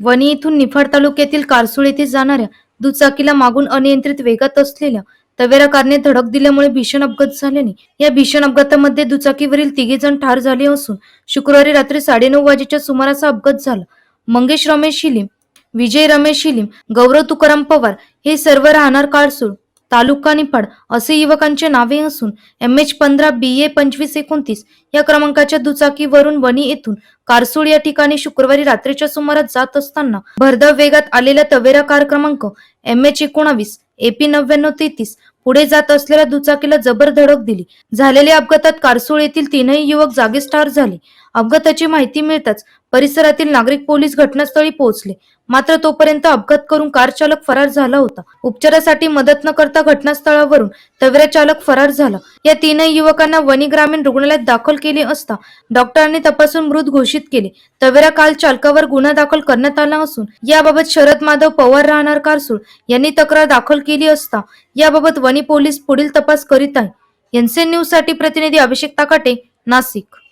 वणी येथून निफाड तालुक्यातील कारसूळ येथे जाणाऱ्या दुचाकीला मागून अनियंत्रित वेगात असलेल्या तवेरा कारने धडक दिल्यामुळे भीषण अपघात झाल्याने या भीषण अपघातामध्ये दुचाकीवरील तिघे जण ठार झाले असून शुक्रवारी रात्री साडेनऊ वाजेच्या सुमारास अपघात झाला. मंगेश रमेश शिलीम विजय रमेश शिलीम गौरव तुकाराम पवार हे सर्व राहणार कारसूळ तालुका निफाड असे युवकांचे नावे असून एम एच पंधरा बी ए पंचवीस एकोणतीस या क्रमांकाच्या दुचाकीवरून वणी येथून कारसूळ या ठिकाणी शुक्रवारी रात्रीच्या सुमारास जात असताना भरधाव वेगात आलेल्या तवेरा कार क्रमांक एम एच एकोणावीस एपी नव्याण्णव तेहतीस पुढे जात असलेल्या दुचाकीला जबर धडक दिली. झालेल्या अपघातात कारसूळ येथील तीनही युवक जागीच ठार झाले. अपघाताची माहिती मिळताच परिसरातील नागरिक पोलीस घटनास्थळी पोहोचले. मात्र तोपर्यंत अपघात करून कार चालक फरार झाला होता. उपचारासाठी मदत न करता घटनास्थळावरून तवेरा चालक फरार झाला. या तीनही युवकांना वणी ग्रामीण रुग्णालयात दाखल केले असता डॉक्टरांनी तपासून मृत घोषित घोषित केले. तवेरा काल चालकावर गुन्हा दाखल करण्यात आला असून याबाबत शरद माधव पवार राहणार कारसूळ यांनी तक्रार दाखल केली असता याबाबत वणी पोलीस पुढील तपास करीत आहे एनसीएन न्यूजसाठी प्रतिनिधी अभिषेक ताकाटे नाशिक.